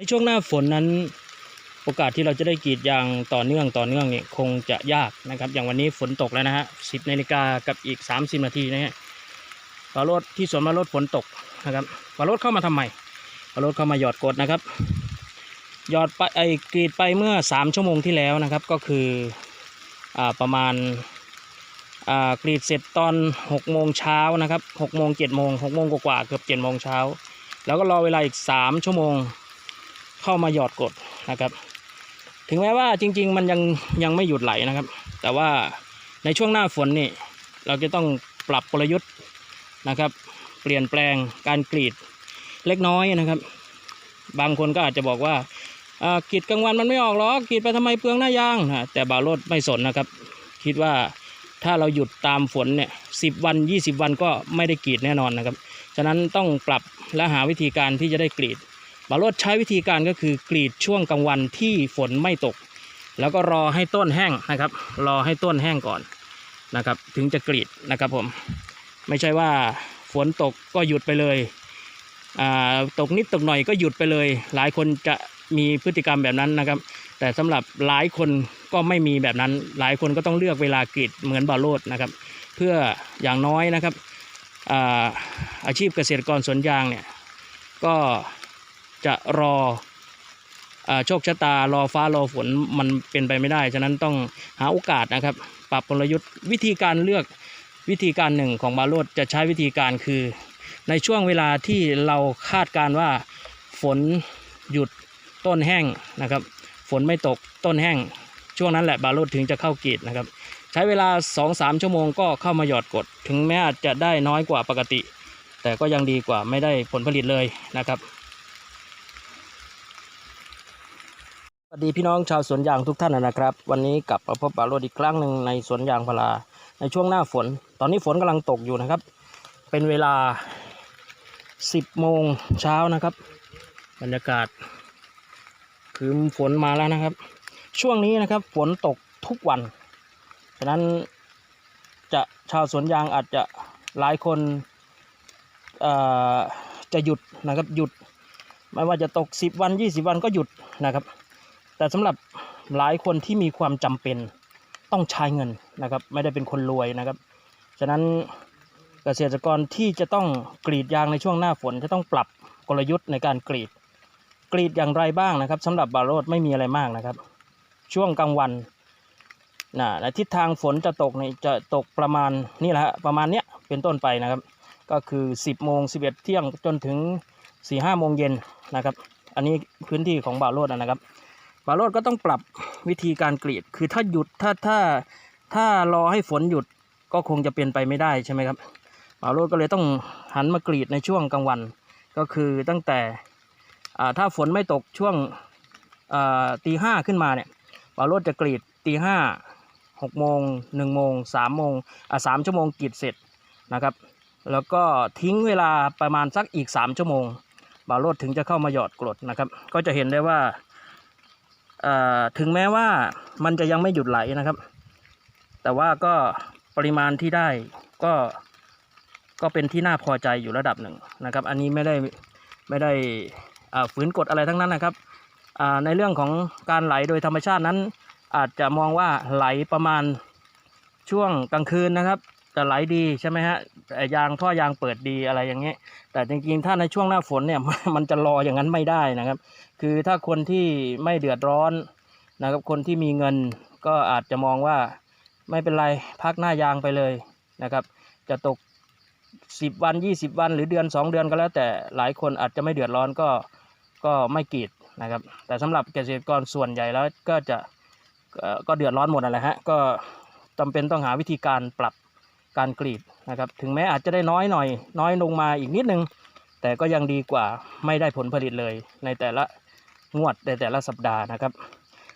ในช่วงหน้าฝนนั้นโอกาสที่เราจะได้กรีดยางต่อเนื่องต่อเนื่องเนี่ยคงจะยากนะครับ อย่างวันนี้ฝนตกแล้วนะฮะสิบนาฬิกากับอีกสามสิบนาทีนะฮะปลารถที่สวนมารถฝนตกนะครับปลารถเข้ามาทำไมปลารถเข้ามาหยอดกดนะครับหยอดไปไอ้กรีดไปเมื่อสามชั่วโมงที่แล้วนะครับ ก็คืออ่าประมาณอ่ากรีดเสร็จตอนหกโมงเช้านะครับหกโมงเจ็ดโมงหกโมงกว่าเกือบเจ็ดโมงเช้าแล้วก็รอเวลาอีกสามชั่วโมง เข้ามาหยอดกดนะครับ ถึงแม้ว่าจริง ๆ มันยังยังไม่หยุดไหลนะครับ แต่ว่าในช่วงหน้าฝนนี่เราจะต้องปรับกลยุทธ์นะครับ เปลี่ยนแปลงการกรีดเล็กน้อยนะครับ บางคนก็อาจจะบอกว่ากรีดกลางวันมันไม่ออกหรอกกรีดไปทำไมเปลืองหน้ายางนะแต่บาโรดไม่สนนะครับ คิดว่าถ้าเราหยุดตามฝนเนี่ยสิบวัน 20 วันก็ไม่ได้กรีดแน่นอนนะครับ ฉะนั้นต้องปรับและหาวิธีการที่จะได้กรีด บารถใช้วิธีการก็คือกรีดช่วงกลางวันที่ฝนไม่ตก แล้วก็รอให้ต้นแห้งนะครับ รอให้ต้นแห้งก่อนนะครับ ถึงจะกรีดนะครับผม ไม่ใช่ว่าฝนตกก็หยุดไปเลยอ่าตกนิดตกหน่อยก็หยุดไปเลย หลายคนจะมีพฤติกรรมแบบนั้นนะครับ แต่สำหรับหลายคนก็ไม่มีแบบนั้น หลายคนก็ต้องเลือกเวลากรีดเหมือนบาโรดนะครับ เพื่ออย่างน้อยนะครับอาอาชีพเกษตรกรสวนยางเนี่ยก็ จะรอโชคชะตารอฟ้ารอฝนมันเป็นไปไม่ได้ ฉะนั้นต้องหาโอกาสนะครับ ปรับกลยุทธ์วิธีการเลือกวิธีการหนึ่งของบาโรดจะใช้วิธีการคือ ในช่วงเวลาที่เราคาดการว่าฝนหยุดต้นแห้งนะครับ ฝนไม่ตกต้นแห้ง ช่วงนั้นแหละบาโรดถึงจะเข้ากรีดนะครับ ใช้เวลา 2-3 ชั่วโมงก็เข้ามาหยอดกด ถึงแม้อาจจะได้น้อยกว่าปกติ แต่ก็ยังดีกว่าไม่ได้ผลผลิตเลยนะครับ สวัส ดีพี่น้องชาวสวนยางทุกท่านนะครับ วันนี้กลับมาพบบาโรดอีกครั้งหนึ่งในสวนยางพาราในช่วงหน้าฝน ตอนนี้ฝนกำลังตกอยู่นะครับ เป็นเวลา 10โมงเช้านะครับ บรรยากาศคือฝนมาแล้วนะครับ ช่วงนี้นะครับฝนตกทุกวันฉะนั้นจะชาวสวนยางอาจจะหลายคนจะหยุดนะครับหยุดไม่ว่าจะตก 10 วัน 20 วันก็หยุดนะครับ แต่สำหรับหลายคนที่มีความจำเป็นต้องใช้เงินนะครับ ไม่ได้เป็นคนรวยนะครับ ฉะนั้นเกษตรกรที่จะต้องกรีดยางในช่วงหน้าฝนจะต้องปรับกลยุทธ์ในการกรีด กรีดอย่างไรบ้างนะครับสำหรับบาโรดไม่มีอะไรมากนะครับ ช่วงกลางวันนะและทิศทางฝนจะตกในจะตกประมาณนี่แหละฮะประมาณเนี้ยเป็นต้นไปนะครับ ก็คือ 10โมง11 เที่ยงจนถึง4 5โมงเย็นนะครับ อันนี้พื้นที่ของบาโรดนะครับาโรดก็ต้องปรับวิธีการกรีด คือถ้าหยุดถ้าถ้าถ้ารอให้ฝนหยุดก็คงจะเป็นไปไม่ได้ใช่ไหมครับบาโรดก็เลยต้องหันมากรีดในช่วงกลางวัน ก็คือตั้งแต่ถ้าฝนไม่ตกช่วงตีห้าขึ้นมาเนี่ยบาโรดจะกรีดตีห้าหกโมงหนึ่งโมงสามโมงสามชั่วโมงกรีดเสร็จนะครับ แล้วก็ทิ้งเวลาประมาณสักอีกสามชั่วโมงบาโรดถึงจะเข้ามาหยอดกรดนะครับ ก็จะเห็นได้ว่า ถึงแม้ว่ามันจะยังไม่หยุดไหลนะครับ แต่ว่าก็ปริมาณที่ได้ก็ก็เป็นที่น่าพอใจอยู่ระดับหนึ่งนะครับ อันนี้ไม่ได้ไม่ได้ฝืนกฎอะไรทั้งนั้นนะครับในเรื่องของการไหลโดยธรรมชาตินั้น อาจจะมองว่าไหลประมาณช่วงกลางคืนนะครับ แต่ไหลดีใช่ไหมฮะแต่ยางท่อยางเปิดดีอะไรอย่างเงี้ยแต่จริงๆถ้าในช่วงหน้าฝนเนี่ยมันจะรออย่างนั้นไม่ได้นะครับ คือถ้าคนที่ไม่เดือดร้อนนะครับคนที่มีเงินก็อาจจะมองว่าไม่เป็นไรพักหน้ายางไปเลยนะครับ จะตก 10 วัน 20 วันหรือเดือน 2 เดือนก็แล้ว แต่หลายคนอาจจะไม่เดือดร้อนก็ก็ไม่กีดนะครับ แต่สำหรับเกษตรกรส่วนใหญ่แล้วก็จะเอ่อก็เดือดร้อนหมดนั่นแหละฮะก็จำเป็นต้องหาวิธีการปรับ การกรีดนะครับ ถึงแม้อาจจะได้น้อยหน่อย น้อยลงมาอีกนิดนึง แต่ก็ยังดีกว่าไม่ได้ผลผลิตเลย ในแต่ละงวดในแต่ละสัปดาห์นะครับ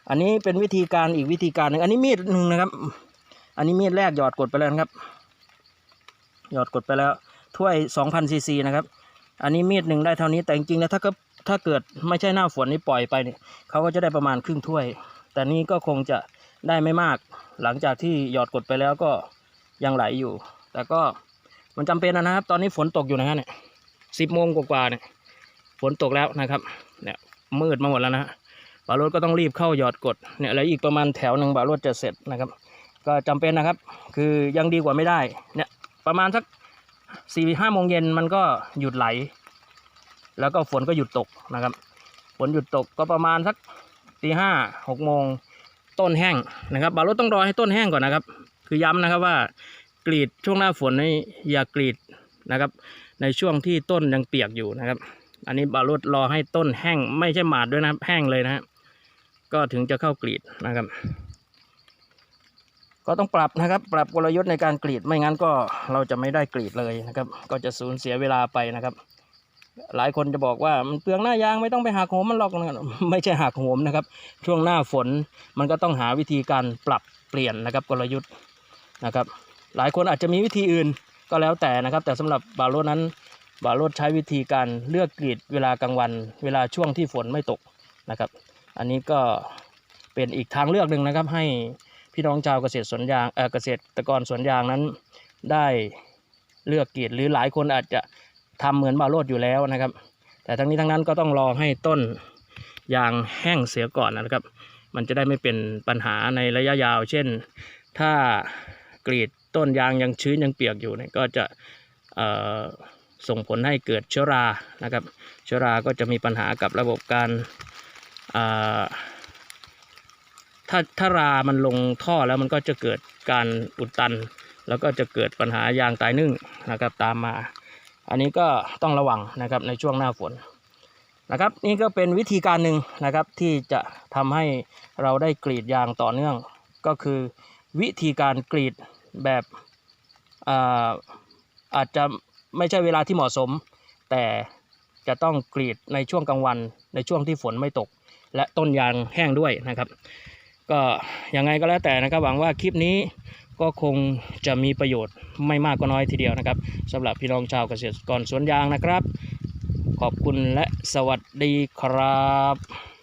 อันนี้เป็นวิธีการอีกวิธีการหนึ่งอันนี้มีดหนึ่งนะครับ อันนี้มีดแรกหยอดกดไปแล้วครับ หยอดกดไปแล้วถ้วย2,000ซีซีนะครับ อันนี้มีดหนึ่งได้เท่านี้แต่จริงๆแล้วถ้าก็ถ้าเกิดไม่ใช่หน้าฝนนี่ปล่อยไปเนี่ยเขาก็จะได้ประมาณครึ่งถ้วย แต่นี่ก็คงจะได้ไม่มาก หลังจากที่หยอดกดไปแล้วก็ ยังไหลอยู่ แต่ก็มันจำเป็นนะครับ ตอนนี้ฝนตกอยู่นะฮะเนี่ยสิบโมงกว่าๆเนี่ยฝนตกแล้วนะครับ เนี่ยมืดมาหมดแล้วนะฮะบารถก็ต้องรีบเข้าหยอดกดเนี่ยแล้วอีกประมาณแถวหนึ่งบารถจะเสร็จนะครับ ก็จำเป็นนะครับ คือยังดีกว่าไม่ได้เนี่ยประมาณสักสี่ห้าโมงเย็นมันก็หยุดไหล แล้วก็ฝนก็หยุดตกนะครับ ฝนหยุดตกก็ประมาณสักตีห้าหกโมงต้นแห้งนะครับบารถต้องรอให้ต้นแห้งก่อนนะครับ คือย้ำนะครับว่ากรีดช่วงหน้าฝนนี่อย่ากรีดนะครับ ในช่วงที่ต้นยังเปียกอยู่นะครับ อันนี้บารถรอให้ต้นแห้งไม่ใช่หมาดด้วยนะครับ แห้งเลยนะฮะก็ถึงจะเข้ากรีดนะครับ ก็ต้องปรับนะครับ ปรับกลยุทธ์ในการกรีดไม่งั้นก็เราจะไม่ได้กรีดเลยนะครับ ก็จะสูญเสียเวลาไปนะครับหลายคนจะบอกว่ามันเปลืองหน้ายางไม่ต้องไปหักโหมมันหรอกนะไม่ใช่หักโหมนะครับ ช่วงหน้าฝนมันก็ต้องหาวิธีการปรับเปลี่ยนนะครับกลยุทธ์ นะครับ หลายคนอาจจะมีวิธีอื่นก็แล้วแต่นะครับ แต่สำหรับบาโรดนั้นบาโรดใช้วิธีการเลือกกรีดเวลากลางวัน เวลาช่วงที่ฝนไม่ตกนะครับ อันนี้ก็เป็นอีกทางเลือกหนึ่งนะครับ ให้พี่น้องชาวเกษตรสวนยางเเกษตรกรสวนยางนั้นได้เลือกกรีดหรือหลายคนอาจจะทำเหมือนบาโรดอยู่แล้วนะครับ แต่ทั้งนี้ทั้งนั้นก็ต้องรอให้ต้นยางแห้งเสียก่อนนะครับ มันจะได้ไม่เป็นปัญหาในระยะยาว เช่น ถ้า กรีดต้นยางยังชื้นยังเปียกอยู่เนี่ยก็จะส่งผลให้เกิดเชื้อรานะครับเชื้อราก็จะมีปัญหากับระบบการถ้าถ้ารามันลงท่อแล้วมันก็จะเกิดการอุดตัน แล้วก็จะเกิดปัญหายางตายนึ่งนะครับตามมา อันนี้ก็ต้องระวังนะครับในช่วงหน้าฝนนะครับนี่ก็เป็นวิธีการหนึ่งนะครับที่จะทำให้เราได้กรีดยางต่อเนื่อง ก็คือวิธีการกรีด แบบอาอาจจะไม่ใช่เวลาที่เหมาะสม แต่จะต้องกรีดในช่วงกลางวัน ในช่วงที่ฝนไม่ตก และต้นยางแห้งด้วยนะครับ ก็ยังไงก็แล้วแต่นะครับหวังว่าคลิปนี้ก็คงจะมีประโยชน์ไม่มากก็น้อยทีเดียวนะครับสำหรับพี่น้องชาวเกษตรกรสวนยางนะครับ ขอบคุณและสวัสดีครับ